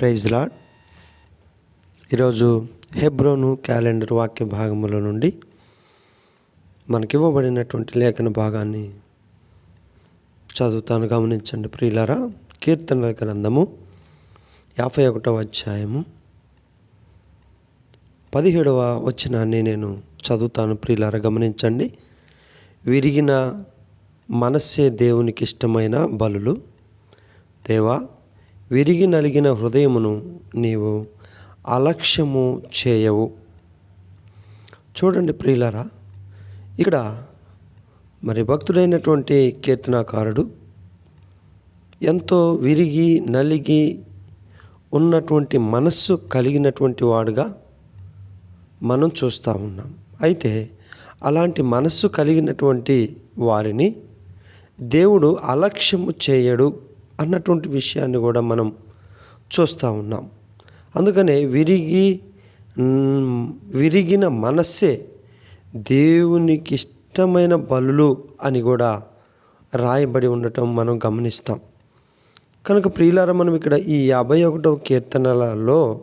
Praise lord ఈరోజు హెబ్రోను calendar వాక్య భాగముల నుండి మనకివ్వబడినటువంటి లేఖన భాగాన్ని చదువుతాను. గమనించండి ప్రియులారా కీర్తనల గ్రంథము యాభై ఒకటవ అధ్యాయము పదిహేడవ వచనాన్ని నేను చదువుతాను. ప్రియులారా గమనించండి. విరిగిన మనస్సే దేవునికి ఇష్టమైన బలులు. దేవా విరిగి నలిగిన హృదయమును నీవు అలక్ష్యము చేయవు. చూడండి ప్రియులరా ఇక్కడ మరి భక్తుడైనటువంటి కీర్తనాకారుడు ఎంతో విరిగి నలిగి ఉన్నటువంటి మనస్సు కలిగినటువంటి వాడుగా మనం చూస్తూ ఉన్నాం. అయితే అలాంటి మనస్సు కలిగినటువంటి వారిని దేవుడు అలక్ష్యము చేయడు. అన్నటువంటి విషయాన్ని కూడా మనం చూస్తూ ఉన్నాం. అందుకనే విరిగి విరిగిన మనస్సే దేవునికి ఇష్టమైన బలులు అని కూడా రాయబడి ఉండటం మనం గమనిస్తాం. కనుక ప్రియులారా మనం ఇక్కడ ఈ యాభై ఒకటవ కీర్తనలలో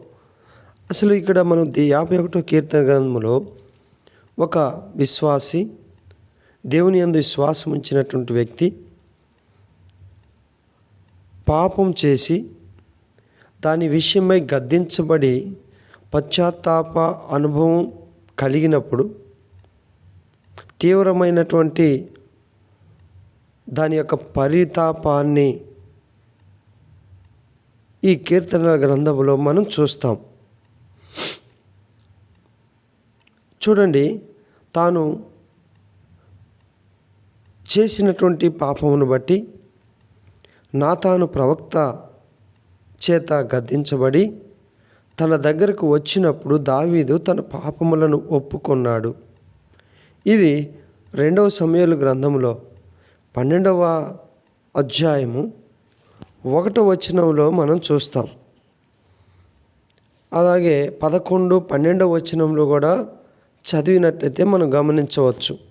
అసలు ఇక్కడ మనం యాభై ఒకటో కీర్తన గ్రంథంలో ఒక విశ్వాసి దేవుని అందు విశ్వాసం ఉంచినటువంటి వ్యక్తి పాపం చేసి దాని విషయమై గద్దించబడి పశ్చాత్తాప అనుభవం కలిగినప్పుడు తీవ్రమైనటువంటి దాని యొక్క పరితాపాన్ని ఈ కీర్తనల గ్రంథంలో మనం చూస్తాం. చూడండి తాను చేసినటువంటి పాపమును బట్టి నాతాను ప్రవక్త చేత గద్దించబడి తన దగ్గరకు వచ్చినప్పుడు దావీదు తన పాపములను ఒప్పుకొన్నాడు. ఇది రెండవ సమయాలు గ్రంథంలో పన్నెండవ అధ్యాయము ఒకటో వచనంలో మనం చూస్తాం. అలాగే పదకొండు పన్నెండవ వచనంలో కూడా చదివినట్లయితే మనం గమనించవచ్చు.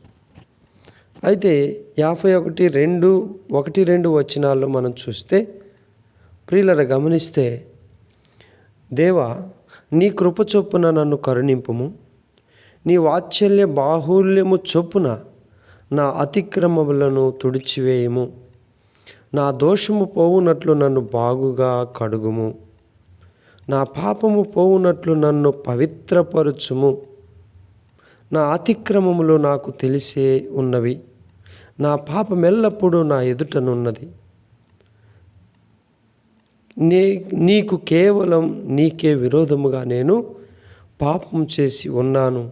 అయితే యాభై ఒకటి రెండు ఒకటి రెండు వచనాల్లో మనం చూస్తే ప్రియులర గమనిస్తే దేవా నీ కృప చొప్పున నన్ను కరుణింపుము. నీ వాత్సల్య బాహుల్యము చొప్పున నా అతిక్రమములను తుడిచివేయము. నా దోషము పోవునట్లు నన్ను బాగుగా కడుగుము. నా పాపము పోవునట్లు నన్ను పవిత్రపరచుము. నా అతిక్రమములు నాకు తెలిసే ఉన్నవి. నా పాపమెల్లప్పుడూ నా ఎదుటనున్నది. నీ నీకు కేవలం నీకే విరోధముగా నేను పాపం చేసి ఉన్నాను.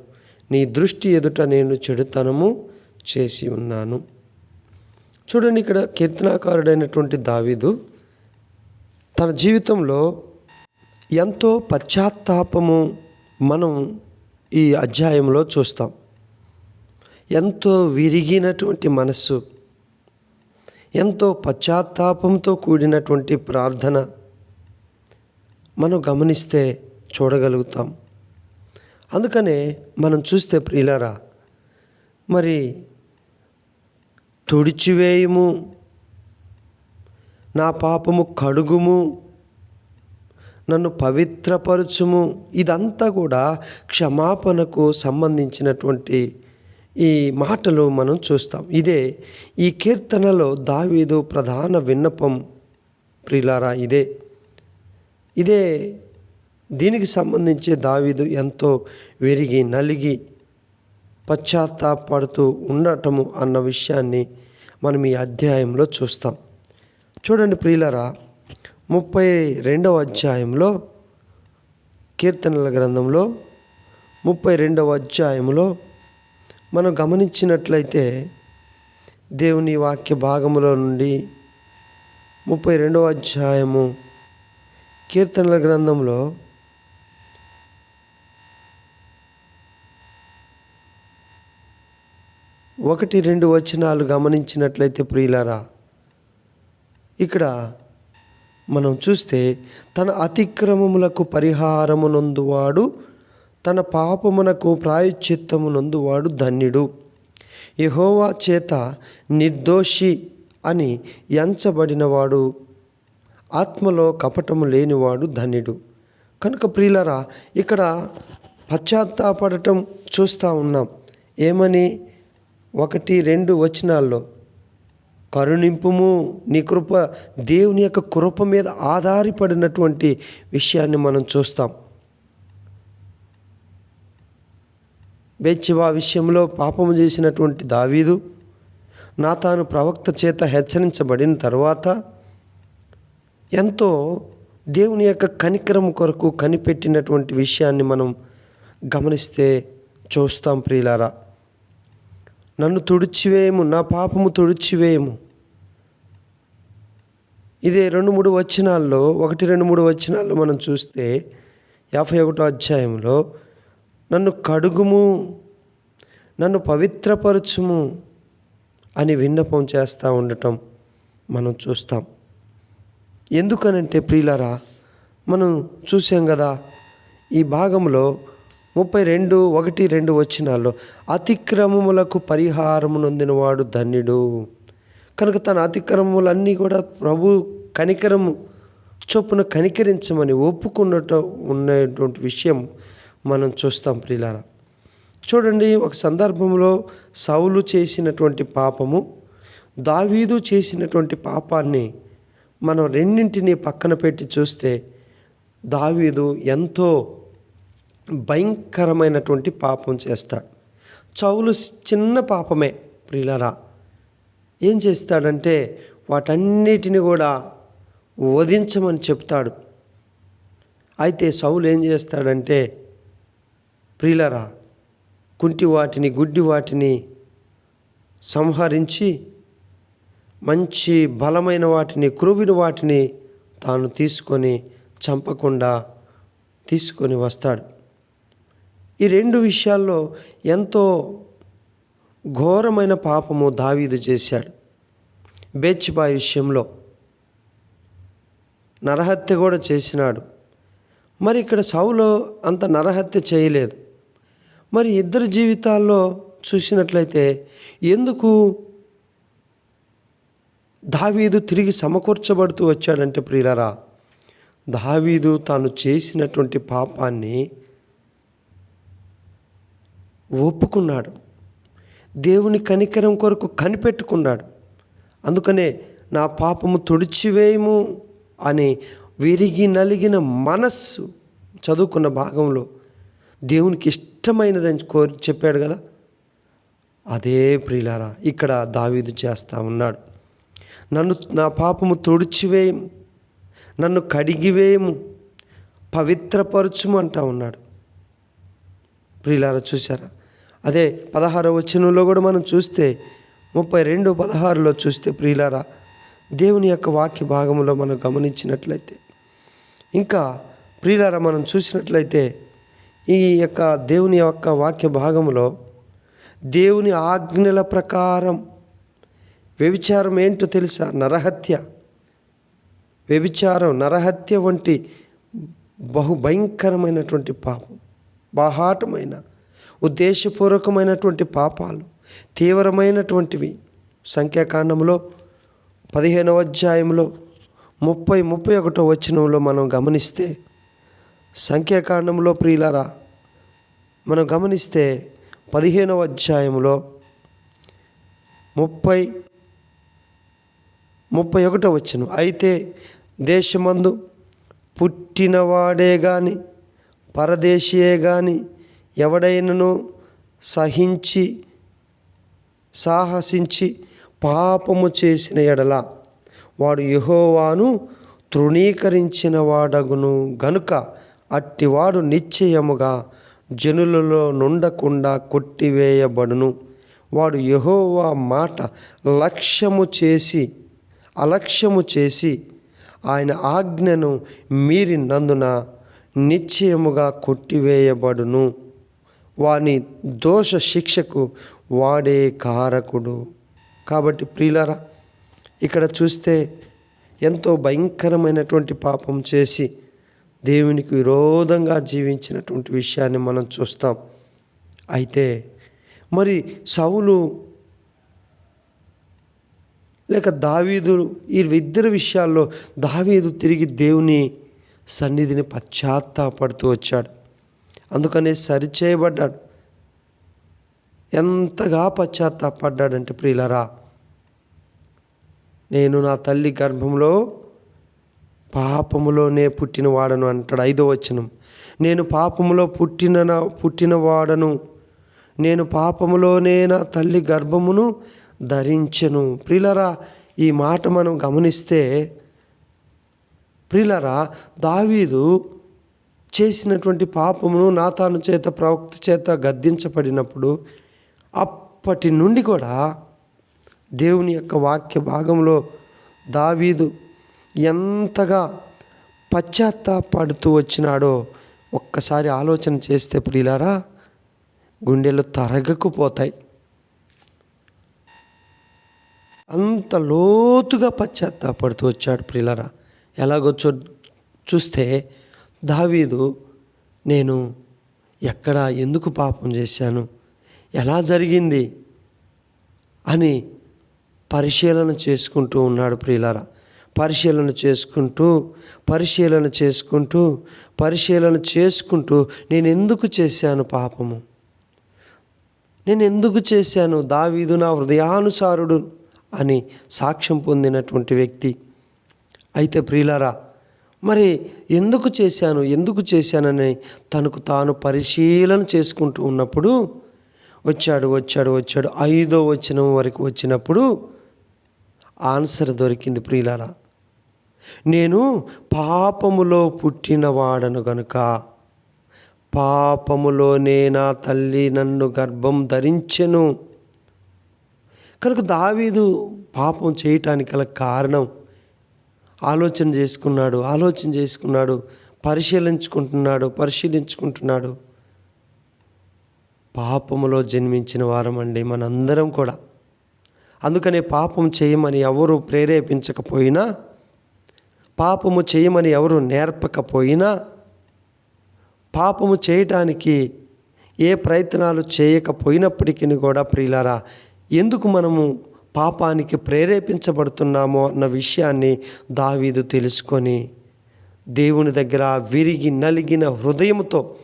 నీ దృష్టి ఎదుట నేను చెడుతనము చేసి ఉన్నాను. చూడండి ఇక్కడ కీర్తనాకారుడైనటువంటి దావీదు తన జీవితంలో ఎంతో పశ్చాత్తాపము మనం ఈ అధ్యాయంలో చూస్తాం. ఎంతో విరిగినటువంటి మనస్సు ఎంతో పశ్చాత్తాపంతో కూడినటువంటి ప్రార్థన మనం గమనిస్తే చూడగలుగుతాం. అందుకనే మనం చూస్తే ప్రియులారా మరి తుడిచివేయము నా పాపము కడుగుము నన్ను పవిత్రపరచుము ఇదంతా కూడా క్షమాపణకు సంబంధించినటువంటి ఈ మాటలు మనం చూస్తాం. ఇదే ఈ కీర్తనలో దావీదు ప్రధాన విన్నపం ప్రిలారా ఇదే. ఇదే దీనికి సంబంధించి దావీదు ఎంతో విరిగి నలిగి పశ్చాత్తాపడుతూ ఉండటము అన్న విషయాన్ని మనం ఈ అధ్యాయంలో చూస్తాం. చూడండి ప్రియులరా ముప్పై రెండవ అధ్యాయంలో కీర్తనల గ్రంథంలో ముప్పై రెండవ అధ్యాయంలో మనం గమనించినట్లయితే దేవుని వాక్య భాగములో నుండి ముప్పై రెండవ అధ్యాయము కీర్తనల గ్రంథంలో ఒకటి రెండు వచనాలు గమనించినట్లయితే ప్రియులారా ఇక్కడ మనం చూస్తే తన అతిక్రమములకు పరిహారము నొందువాడు తన పాపమునకు ప్రాయశ్చిత్తము నొందువాడు ధన్యుడు. యహోవా చేత నిర్దోషి అని ఎంచబడినవాడు ఆత్మలో కపటము లేనివాడు ధన్యుడు. కనుక ప్రియులరా ఇక్కడ పశ్చాత్తాపడటం చూస్తూ ఉన్నాం. ఏమని? ఒకటి రెండు వచనాల్లో కరుణింపుము నీ కృప దేవుని యొక్క కృప మీద ఆధారపడినటువంటి విషయాన్ని మనం చూస్తాం. బెచ్చివా విషయంలో పాపము చేసినటువంటి దావీదు నా తాను ప్రవక్త చేత హెచ్చరించబడిన తర్వాత ఎంతో దేవుని యొక్క కనికరం కొరకు కనిపెట్టినటువంటి విషయాన్ని మనం గమనిస్తే చూస్తాం ప్రియులారా. నన్ను తుడిచివేయము నా పాపము తుడిచివేయము. ఇదే రెండు మూడు వచనాల్లో ఒకటి రెండు మూడు వచనాల్లో మనం చూస్తే యాభై ఒకటో అధ్యాయంలో నన్ను కడుగుము నన్ను పవిత్రపరచుము అని విన్నపం చేస్తూ ఉండటం మనం చూస్తాం. ఎందుకనంటే ప్రియులరా మనం చూసాం కదా ఈ భాగంలో ముప్పై రెండు ఒకటి రెండు వచ్చినాల్లో అతిక్రమములకు పరిహారము నొందినవాడు ధన్యుడు. కనుక తన అతిక్రమములన్నీ కూడా ప్రభు కనికరము చొప్పున కనికరించమని ఒప్పుకున్నట్టు ఉన్నటువంటి విషయం మనం చూస్తాం ప్రియులారా. చూడండి ఒక సందర్భంలో సౌలు చేసినటువంటి పాపము దావీదు చేసినటువంటి పాపాన్ని మనం రెండింటినీ పక్కన పెట్టి చూస్తే దావీదు ఎంతో భయంకరమైనటువంటి పాపం చేస్తాడు. చౌలు చిన్న పాపమే ప్రిలరా ఏం చేస్తాడంటే వాటన్నిటిని కూడా వధించమని చెప్తాడు. అయితే సౌలు ఏం చేస్తాడంటే ప్రియులరా కుంటి వాటిని గుడ్డి వాటిని సంహరించి మంచి బలమైన వాటిని క్రూవిన వాటిని తాను తీసుకొని చంపకుండా తీసుకొని వస్తాడు. ఈ రెండు విషయాల్లో ఎంతో ఘోరమైన పాపము దావీదు చేశాడు. బేచ్చిబాయ్ విషయంలో నరహత్య కూడా చేసినాడు. మరి ఇక్కడ సౌలో అంత నరహత్య చేయలేదు. మరి ఇద్దరు జీవితాల్లో చూసినట్లయితే ఎందుకు దావీదు తిరిగి సమకూర్చబడుతూ వచ్చాడంటే ప్రియులరా దావీదు తాను చేసినటువంటి పాపాన్ని ఒప్పుకున్నాడు. దేవుని కనికరం కొరకు కనిపెట్టుకున్నాడు. అందుకనే నా పాపము తుడిచివేయము అని విరిగి నలిగిన మనస్సు చదువుకున్న భాగంలో దేవునికి ఇష్టమైనదని కోరి చెప్పాడు కదా? అదే ప్రియులారా ఇక్కడ దావీదు చేస్తా ఉన్నాడు. నన్ను నా పాపము తుడిచివేయము నన్ను కడిగివేయము పవిత్రపరచుము అంటా ఉన్నాడు. ప్రియులారా చూసారా అదే పదహారో వచనంలో కూడా మనం చూస్తే ముప్పై రెండు పదహారులో చూస్తే ప్రియులారా దేవుని యొక్క వాక్య భాగంలో మనం గమనించినట్లయితే ఇంకా ప్రియులారా మనం చూసినట్లయితే ఈ యొక్క దేవుని యొక్క వాక్య భాగంలో దేవుని ఆజ్ఞల ప్రకారం వ్యభిచారం ఏంటో తెలుసా? నరహత్య. వ్యభిచారం నరహత్య వంటి బహు భయంకరమైనటువంటి పాపం బాహాటమైన ఉద్దేశపూర్వకమైనటువంటి పాపాలు తీవ్రమైనటువంటివి. సంఖ్యాకాండంలో పదిహేనవ అధ్యాయంలో ముప్పై ముప్పై ఒకటో వచనంలో మనం గమనిస్తే సంఖ్యాకాండంలో ప్రియులరా మనం గమనిస్తే పదిహేనవ అధ్యాయంలో ముప్పై ముప్పై ఒకటో వచ్చును అయితే దేశమందు పుట్టినవాడే గాని పరదేశీయే గాని ఎవడైనను సహించి సాహసించి పాపము చేసిన ఎడల వాడు యహోవాను తృణీకరించిన వాడగును గనుక అట్టివాడు నిశ్చయముగా జనులలో నుండకుండా కొట్టివేయబడును. వాడు యహోవా మాట లక్ష్యము చేసి అలక్ష్యము చేసి ఆయన ఆజ్ఞను మీరినందున నిశ్చయముగా కొట్టివేయబడును. వాని దోష శిక్షకు వాడే కారకుడు. కాబట్టి ప్రియులరా ఇక్కడ చూస్తే ఎంతో భయంకరమైనటువంటి పాపం చేసి దేవునికి విరోధంగా జీవించినటువంటి విషయాన్ని మనం చూస్తాం. అయితే మరి సౌలు లేక దావీదు ఈ ఇద్దరు విషయాల్లో దావీదు తిరిగి దేవుని సన్నిధిని పశ్చాత్తాపడుతూ వచ్చాడు. అందుకనే సరిచేయబడ్డాడు. ఎంతగా పశ్చాత్తాపడ్డాడంటే ప్రియులరా నేను నా తల్లి గర్భంలో పాపములోనే పుట్టినవాడను అంటాడు ఐదో వచనం. నేను పాపములో పుట్టిన పుట్టినవాడను. నేను పాపములోనే నా తల్లి గర్భమును ధరించెను. ప్రిలరా ఈ మాట మనం గమనిస్తే ప్రిలరా దావీదు చేసినటువంటి పాపమును నాతాను చేత ప్రవక్త చేత గద్దించబడినప్పుడు అప్పటి నుండి కూడా దేవుని యొక్క వాక్య భాగంలో దావీదు ఎంతగా పశ్చాత్తాపడుతూ వచ్చినాడో ఒక్కసారి ఆలోచన చేస్తే ప్రియులారా గుండెలు తరగకపోతాయి. అంత లోతుగా పశ్చాత్తాపడుతూ వచ్చాడు ప్రియులరా. ఎలాగో చూ చూస్తే దావీదు నేను ఎక్కడ ఎందుకు పాపం చేశాను? ఎలా జరిగింది? అని పరిశీలన చేసుకుంటూ ఉన్నాడు ప్రియులారా. పరిశీలన చేసుకుంటూ పరిశీలన చేసుకుంటూ పరిశీలన చేసుకుంటూ నేను ఎందుకు చేశాను పాపము? నేను ఎందుకు చేశాను? దావీదు నా హృదయానుసారుడు అని సాక్ష్యం పొందినటువంటి వ్యక్తి. అయితే ప్రియులారా మరి ఎందుకు చేశాను? ఎందుకు చేశానని తనకు తాను పరిశీలన చేసుకుంటూ ఉన్నప్పుడు వచ్చాడు వచ్చాడు వచ్చాడు ఐదో వచనం వరకు వచ్చినప్పుడు ఆన్సర్ దొరికింది ప్రియులారా. నేను పాపములో పుట్టినవాడను గనుక పాపములోనే నా తల్లి నన్ను గర్భం ధరించెను. కనుక దావీదు పాపం చేయటానికి గల కారణం ఆలోచన చేసుకున్నాడు ఆలోచన చేసుకున్నాడు పరిశీలించుకుంటున్నాడు పరిశీలించుకుంటున్నాడు. పాపములో జన్మించిన వారమండి మనందరం కూడా. అందుకనే పాపం చేయమని ఎవరు ప్రేరేపించకపోయినా పాపము చేయమని ఎవరు నేర్పకపోయినా పాపము చేయటానికి ఏ ప్రయత్నాలు చేయకపోయినప్పటికీ కూడా ప్రియులారా ఎందుకు మనము పాపానికి ప్రేరేపించబడుతున్నామో అన్న విషయాన్ని దావీదు తెలుసుకొని దేవుని దగ్గర విరిగి నలిగిన హృదయంతో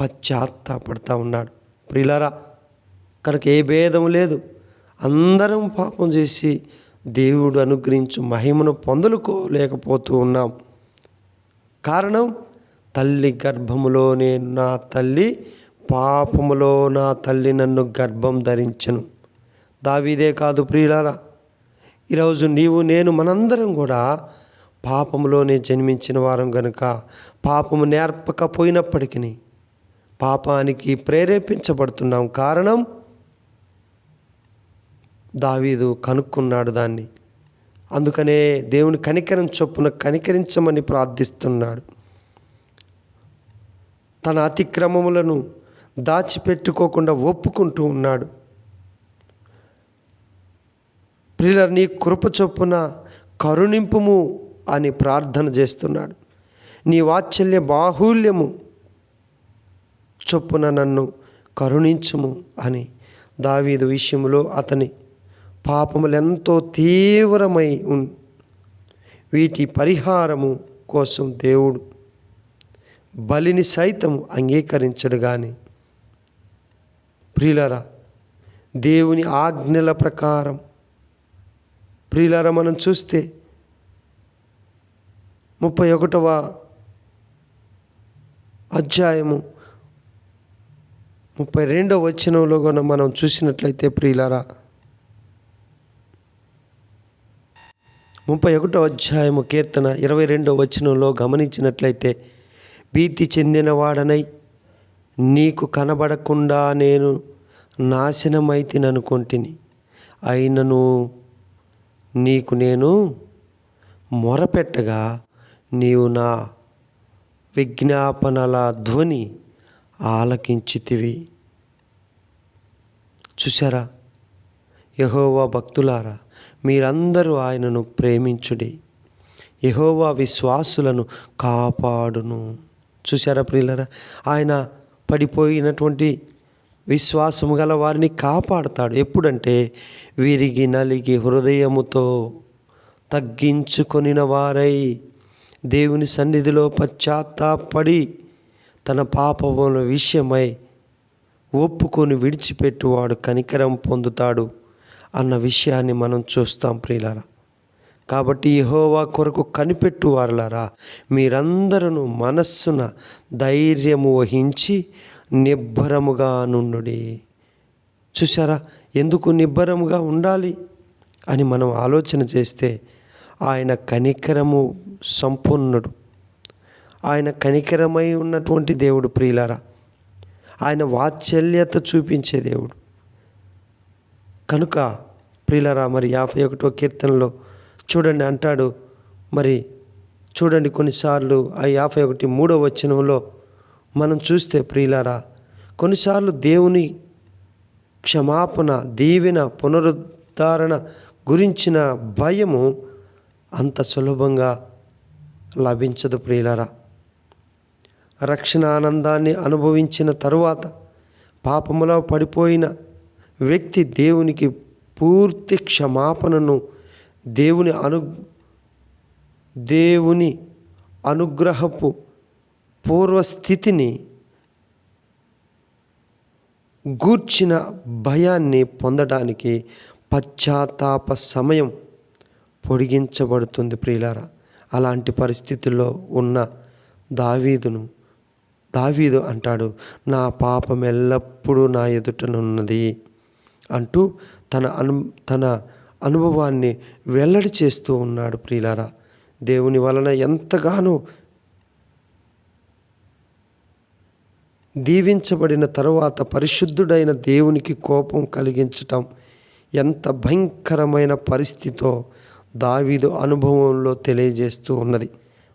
పశ్చాత్తాపడుతూ ఉన్నాడు. ప్రియులారా కనుక ఏ భేదం లేదు. అందరం పాపం చేసి దేవుడు అనుగ్రహించు మహిమను పొందలుకోలేకపోతూ ఉన్నాం. కారణం తల్లి గర్భములోనే నా తల్లి పాపములో నా తల్లి నన్ను గర్భం ధరించను. దావీదే కాదు ప్రియులారా ఈరోజు నీవు నేను మనందరం కూడా పాపములోనే జన్మించిన వారం గనుక పాపము నేర్పకపోయినప్పటికీ పాపానికి ప్రేరేపించబడుతున్నాం. కారణం దావీదు కనుక్కున్నాడు దాన్ని. అందుకనే దేవుని కనికరం చొప్పున కనికరించమని ప్రార్థిస్తున్నాడు. తన అతిక్రమములను దాచిపెట్టుకోకుండా ఒప్పుకుంటూ ఉన్నాడు. ప్రియుల నీ కృప చొప్పున కరుణింపుము అని ప్రార్థన చేస్తున్నాడు. నీ వాత్సల్య బాహుల్యము చొప్పున నన్ను కరుణించుము అని దావీదు విషయంలో అతని పాపములెంతో తీవ్రమై ఉన్ వీటి పరిహారము కోసం దేవుడు బలిని సైతం అంగీకరించడు కానీ ప్రియులరా దేవుని ఆజ్ఞల ప్రకారం ప్రియులరా మనం చూస్తే ముప్పై ఒకటవ అధ్యాయము ముప్పై రెండవ వచనంలో కూడా మనం చూసినట్లయితే ప్రియులరా ముప్పై ఒకటో అధ్యాయము కీర్తన ఇరవై రెండో వచనంలో గమనించినట్లయితే భీతి చెందినవాడనై నీకు కనబడకుండా నేను నాశనమైతిననుకొంటిని. అయినను నీకు నేను మొరపెట్టగా నీవు నా విజ్ఞాపనల ధ్వని ఆలకించితివి. చూసారా యహోవా భక్తులారా మీరందరూ ఆయనను ప్రేమించుడి. యహోవా విశ్వాసులను కాపాడును. చూసారా ప్రియులరా? ఆయన పడిపోయినటువంటి విశ్వాసము గల వారిని కాపాడుతాడు. ఎప్పుడంటే విరిగి నలిగి హృదయముతో తగ్గించుకొనిన వారై దేవుని సన్నిధిలో పశ్చాత్తాపడి తన పాపముల విషయమై ఒప్పుకొని విడిచిపెట్టువాడు కనికరం పొందుతాడు. అన్న విషయాన్ని మనం చూస్తాం ప్రియులారా. కాబట్టి యహోవా కొరకు కనిపెట్టు వారలారా మీరందరూ మనస్సున ధైర్యము వహించి నిబ్బరముగా నుండు చూసారా ఎందుకు నిబ్బరముగా ఉండాలి అని మనం ఆలోచన చేస్తే ఆయన కనికరము సంపూర్ణుడు. ఆయన కనికరమై ఉన్నటువంటి దేవుడు ప్రియులారా. ఆయన వాత్సల్యత చూపించే దేవుడు. కనుక ప్రియులరా మరి యాభై ఒకటో కీర్తనలో చూడండి అంటాడు. మరి చూడండి కొన్నిసార్లు ఆ యాభై ఒకటి మూడో వచనంలో మనం చూస్తే ప్రియులారా కొన్నిసార్లు దేవుని క్షమాపణ దీవెన పునరుద్ధరణ గురించిన భయము అంత సులభంగా లభించదు ప్రియులారా. రక్షణ ఆనందాన్ని అనుభవించిన తరువాత పాపములో పడిపోయిన వ్యక్తి దేవునికి పూర్తి క్షమాపణను దేవుని అను దేవుని అనుగ్రహపు పూర్వస్థితిని గూర్చిన భయాన్ని పొందడానికి పశ్చాత్తాప సమయం పొడిగించబడుతుంది ప్రియులారా. అలాంటి పరిస్థితుల్లో ఉన్న దావీదును దావీదు అంటాడు నా పాపం ఎల్లప్పుడూ నా ఎదుటనున్నది అంటూ తన అను తన అనుభవాన్ని వెల్లడి చేస్తూ ఉన్నాడు ప్రియులారా. దేవుని వలన ఎంతగానో దీవించబడిన తరువాత పరిశుద్ధుడైన దేవునికి కోపం కలిగించటం ఎంత భయంకరమైన పరిస్థితో దావీదు అనుభవంలో తెలియజేస్తూ ఉన్నది.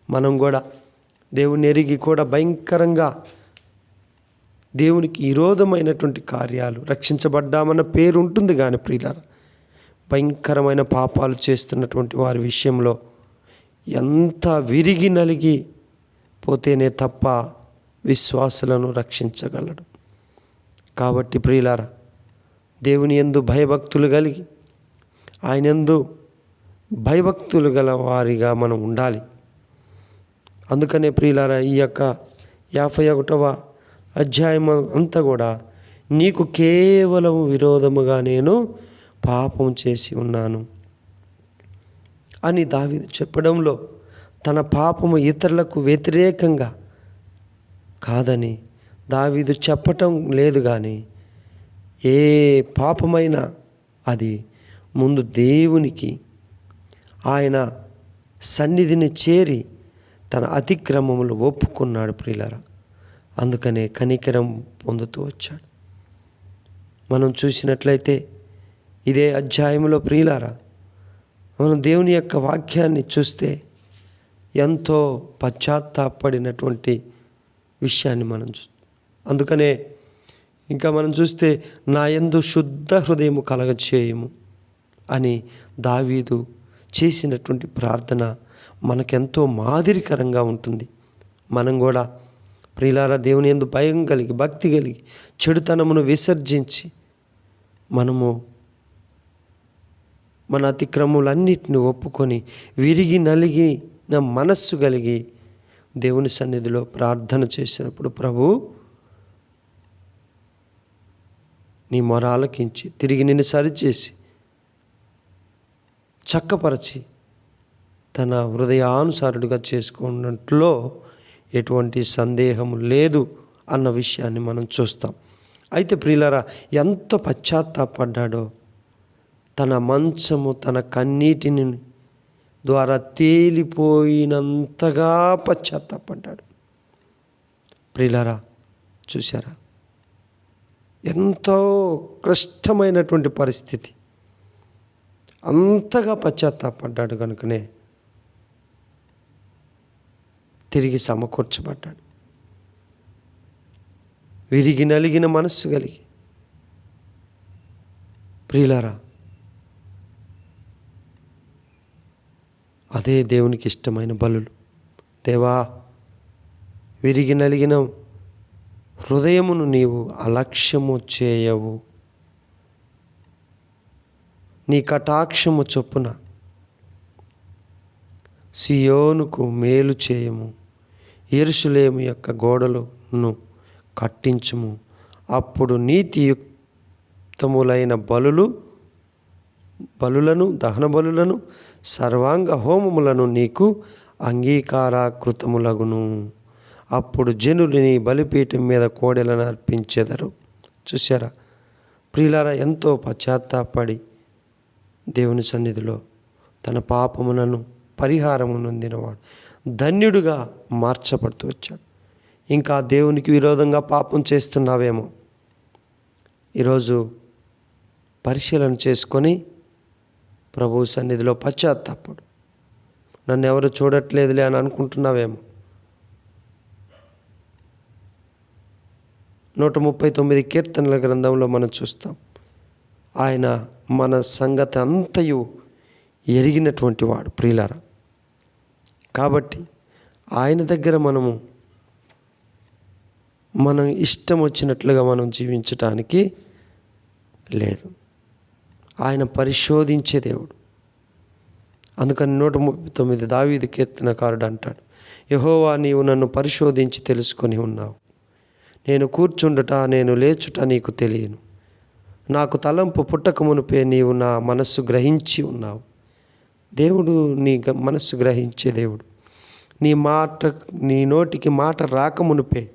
మనం కూడా దేవుని ఎరిగి కూడా భయంకరంగా దేవునికి విరోధమైనటువంటి కార్యాలు రక్షించబడ్డామన్న పేరు ఉంటుంది కానీ ప్రియులార భయంకరమైన పాపాలు చేస్తున్నటువంటి వారి విషయంలో ఎంత విరిగి నలిగి పోతేనే తప్ప విశ్వాసులను రక్షించగలడు. కాబట్టి ప్రియులారా దేవుని ఎందు భయభక్తులు కలిగి ఆయన ఎందు భయభక్తులు గల వారిగా మనం ఉండాలి. అందుకనే ప్రియులారా ఈ యొక్క యాభై ఒకటవ అధ్యాయం అంతా కూడా నీకు కేవలం విరోధముగా నేను పాపం చేసి ఉన్నాను. అని దావీదు చెప్పడంలో తన పాపము ఇతరులకు వ్యతిరేకంగా కాదని దావీదు చెప్పటం లేదు కానీ ఏ పాపమైనా అది ముందు దేవునికి ఆయన సన్నిధిని చేరి తన అతిక్రమములు ఒప్పుకున్నాడు ప్రియులరా. అందుకనే కనికరం పొందుతూ వచ్చాడు. మనం చూసినట్లయితే ఇదే అధ్యాయంలో ప్రియులారా మనం దేవుని యొక్క వాక్యాన్ని చూస్తే ఎంతో పశ్చాత్తాపడినటువంటి విషయాన్ని మనం చూ అందుకనే ఇంకా మనం చూస్తే నా ఎందు శుద్ధ హృదయము కలగచేయము అని దావీదు చేసినటువంటి ప్రార్థన మనకెంతో మాదిరికరంగా ఉంటుంది. మనం కూడా ప్రియులారా దేవుని ఎందు భయం కలిగి భక్తి కలిగి చెడుతనమును విసర్జించి మనము మన అతిక్రమములన్నిటిని ఒప్పుకొని విరిగి నలిగిన మనస్సు కలిగి దేవుని సన్నిధిలో ప్రార్థన చేసినప్పుడు ప్రభు నీ మొర ఆలకించి తిరిగి నిన్ను సరిచేసి చక్కపరచి తన హృదయానుసారుడిగా చేసుకున్నట్లో ఎటువంటి సందేహం లేదు అన్న విషయాన్ని మనం చూస్తాం. అయితే ప్రియులరా ఎంత పశ్చాత్తాపడ్డాడో తన మంచము తన కన్నీటిని ద్వారా తేలిపోయినంతగా పశ్చాత్తాపడ్డాడు. ప్రియులరా చూసారా ఎంతో క్లిష్టమైనటువంటి పరిస్థితి. అంతగా పశ్చాత్తాపడ్డాడు కనుకనే తిరిగి సమకూర్చబడ్డాడు. విరిగి నలిగిన మనస్సు కలిగి. ప్రియులారా అదే దేవునికి ఇష్టమైన బలులు. దేవా విరిగి నలిగిన హృదయమును నీవు అలక్ష్యము చేయవు. నీ కటాక్షము చొప్పున సియోనుకు మేలు చేయము. ఎరుషులేము యొక్క గోడలను కట్టించుము. అప్పుడు నీతియుక్తములైన బలులు బలులను దహన బలులను సర్వాంగ హోమములను నీకు అంగీకారాకృతములగును. అప్పుడు జనులు నీ బలిపీఠం మీద కోడెలను అర్పించెదరు. చూసారా ప్రియులారా ఎంతో పశ్చాత్తాపడి దేవుని సన్నిధిలో తన పాపములను పరిహారము నొందినవాడు ధన్యుడుగా మార్చబడుతూ వచ్చాడు. ఇంకా దేవునికి విరోధంగా పాపం చేస్తున్నావేమో? ఈరోజు పరిశీలన చేసుకొని ప్రభు సన్నిధిలో పశ్చాత్తాపడు. నన్ను ఎవరు చూడట్లేదులే అని అనుకుంటున్నావేమో? నూట ముప్పై తొమ్మిది కీర్తనల గ్రంథంలో మనం చూస్తాం ఆయన మన సంగతి అంతయు ఎరిగినటువంటి వాడు ప్రియులారా. కాబట్టి ఆయన దగ్గర మనము మనం ఇష్టం వచ్చినట్లుగా మనం జీవించటానికి లేదు. ఆయన పరిశోధించే దేవుడు. అందుకని నూట ముప్పై తొమ్మిది దావీదు కీర్తనకారుడు అంటాడు యహోవా నీవు నన్ను పరిశోధించి తెలుసుకొని ఉన్నావు. నేను కూర్చుండుట నేను లేచుట నీకు తెలియను. నాకు తలంపు పుట్టక మునిపే నీవు నా మనస్సు గ్రహించి ఉన్నావు. దేవుడు నీ గ- మనస్సు గ్రహించే దేవుడు. నీ మాట నీ నోటికి మాట రాకమునిపే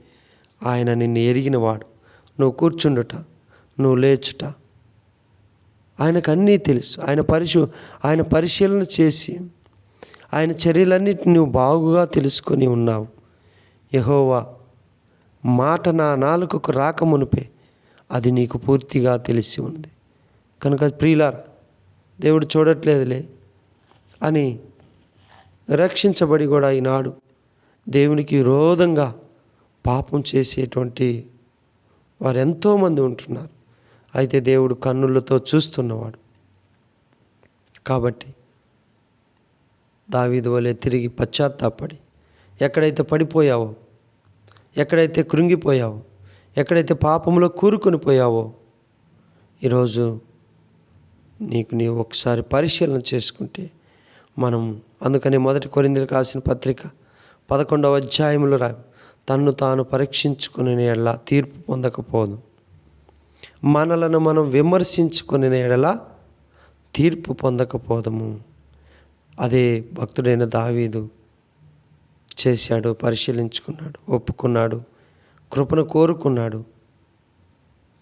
ఆయన నిన్ను ఎరిగినవాడు. నువ్వు కూర్చుండుట నువ్వు లేచుట. ఆయనకు అన్నీ తెలుసు. ఆయన పరిశు ఆయన పరిశీలన చేసి ఆయన చర్యలన్నిటిని నువ్వు బాగుగా తెలుసుకొని ఉన్నావు. యహోవా మాట నా నాలుకకు రాకమునిపే అది నీకు పూర్తిగా తెలిసి ఉంది కనుక ప్రియులారా దేవుడు చూడట్లేదులే అని రక్షించబడి కూడా ఈనాడు. దేవునికి విరోధంగా పాపం చేసేటువంటి వారు ఎంతోమంది ఉంటున్నారు. అయితే దేవుడు కన్నులతో చూస్తున్నవాడు. కాబట్టి దావీదు వలె తిరిగి పశ్చాత్తాపడి ఎక్కడైతే పడిపోయావో ఎక్కడైతే కృంగిపోయావో ఎక్కడైతే పాపంలో కూరుకొని పోయావో ఈరోజు నీకు నీవు ఒకసారి పరిశీలన చేసుకుంటే మనం అందుకని మొదటి కొరిందులకు రాసిన పత్రిక పదకొండవ అధ్యాయంలో రా తన్ను తాను పరీక్షించుకునే ఎడల తీర్పు పొందకపోదు. మనలను మనం విమర్శించుకునే ఎడల తీర్పు పొందకపోదము. అదే భక్తుడైన దావీదు చేశాడు పరిశీలించుకున్నాడు ఒప్పుకున్నాడు కృపను కోరుకున్నాడు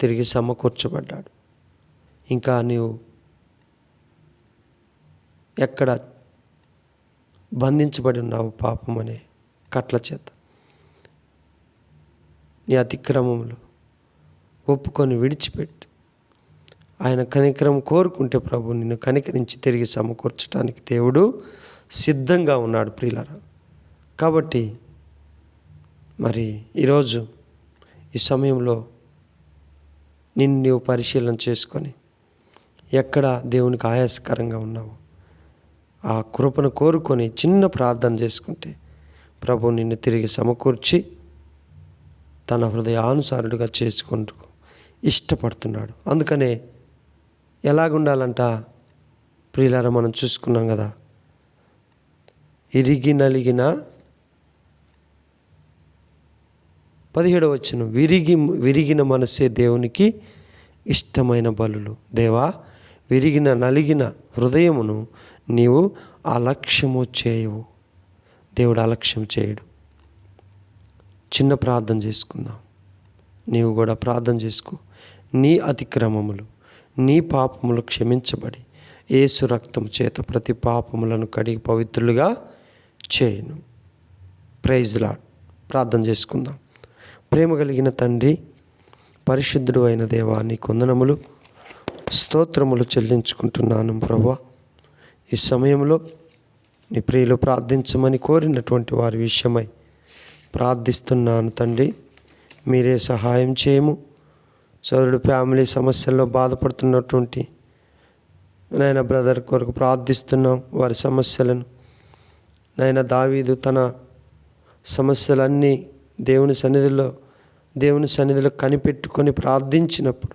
తిరిగి సమకూర్చబడ్డాడు. ఇంకా నీవు ఎక్కడ బంధించబడి ఉన్నావు పాపం అనే కట్ల చేత. నీ అతిక్రమంలో ఒప్పుకొని విడిచిపెట్టి. ఆయన కనికరం కోరుకుంటే ప్రభు నిన్ను కనికరించి తిరిగి సమకూర్చడానికి దేవుడు సిద్ధంగా ఉన్నాడు ప్రియులరా. కాబట్టి మరి ఈరోజు ఈ సమయంలో నిన్ను నీవు పరిశీలన చేసుకొని ఎక్కడ దేవునికి ఆయాసకరంగా ఉన్నావు? ఆ కృపను కోరుకొని చిన్న ప్రార్థన చేసుకుంటే ప్రభు నిన్ను తిరిగి సమకూర్చి తన హృదయానుసారుడిగా చేసుకుంటూ ఇష్టపడుతున్నాడు. అందుకనే ఎలాగుండాలంట? ప్రియులారా మనం చూసుకున్నాం కదా ఇరిగి నలిగిన పదిహేడవ వచ్చిన విరిగి విరిగిన మనసే దేవునికి ఇష్టమైన బలులు. దేవా విరిగిన నలిగిన హృదయమును నీవు అలక్ష్యము చేయవు. దేవుడు అలక్ష్యం చేయడు. చిన్న ప్రార్థన చేసుకుందాం. నీవు కూడా ప్రార్థన చేసుకో. నీ అతిక్రమములు నీ పాపములు క్షమించబడి ఏసు రక్తం చేత ప్రతి పాపములను కడిగి పవిత్రులుగా చేయను. ప్రైజ్లా ప్రార్థన చేసుకుందాం. ప్రేమ కలిగిన తండ్రి పరిశుద్ధుడు అయిన దేవా నీ కొందనములు స్తోత్రములు చెల్లించుకుంటున్నాను ప్రభా. ఈ సమయంలో నీ ప్రియులు ప్రార్థించమని కోరినటువంటి వారి విషయమై ప్రార్థిస్తున్నాను తండ్రి. మీరే సహాయం చేయము. సోదరుడు ఫ్యామిలీ సమస్యల్లో బాధపడుతున్నటువంటి నాయన బ్రదర్ కొరకు ప్రార్థిస్తున్నాం వారి సమస్యలను. నాయన దావీదు తన సమస్యలన్నీ దేవుని సన్నిధిలో దేవుని సన్నిధిలో కనిపెట్టుకొని ప్రార్థించినప్పుడు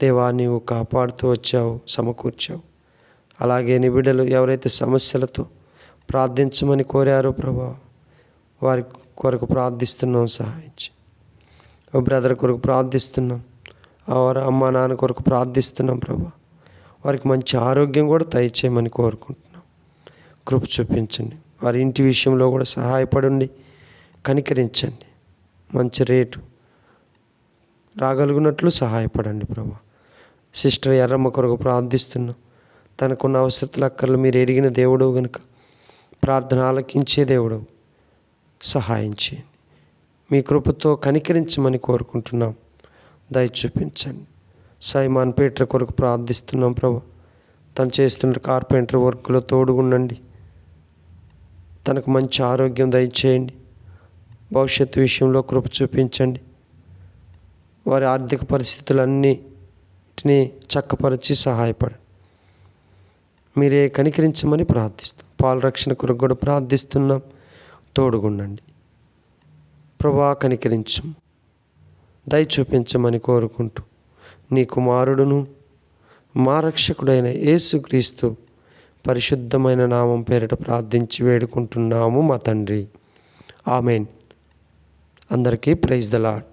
దేవా నీవు కాపాడుతూ వచ్చావు సమకూర్చావు. అలాగే నీ బిడ్డలు ఎవరైతే సమస్యలతో ప్రార్థించమని కోరారో ప్రభా వారి కొరకు ప్రార్థిస్తున్నాం సహాయించి. ఓ బ్రదర్ కొరకు ప్రార్థిస్తున్నాం వారి అమ్మ నాన్న కొరకు ప్రార్థిస్తున్నాం ప్రభా. వారికి మంచి ఆరోగ్యం కూడా దయచేయమని కోరుకుంటున్నాం. కృప చూపించండి. వారి ఇంటి విషయంలో కూడా సహాయపడండి కనికరించండి. మంచి రేటు రాగలుగునట్లు సహాయపడండి ప్రభా. సిస్టర్ ఎర్రమ్మ కొరకు ప్రార్థిస్తున్నాం. తనకున్న అవసరతల అక్కర్లు మీరు ఎరిగిన దేవుడు గనుక ప్రార్థన ఆలకించే దేవుడు సహాయం చేయండి. మీ కృపతో కనికరించమని కోరుకుంటున్నాం. దయ చూపించండి సైమాన్ పీటర్ కొరకు ప్రార్థిస్తున్నాం ప్రభు. తను చేస్తున్న కార్పెంటర్ వర్క్లో తోడుగుండండి. తనకు మంచి ఆరోగ్యం దయచేయండి. భవిష్యత్తు విషయంలో కృప చూపించండి. వారి ఆర్థిక పరిస్థితులన్నిటినీ చక్కపరిచి సహాయపడండి. మీరే కనికరించమని ప్రార్థిస్తూ పాల రక్షణ కొరకు కూడా ప్రార్థిస్తున్నాం. తోడుగుండండి. ప్రభా కనికరించం. దయ చూపించమని కోరుకుంటూ నీ కుమారుడును మా రక్షకుడైన యేసుక్రీస్తు పరిశుద్ధమైన నామం పేరిట ప్రార్థించి వేడుకుంటున్నాము మా తండ్రి. ఆమెన్. అందరికీ ప్రైజ్ ద లాడ్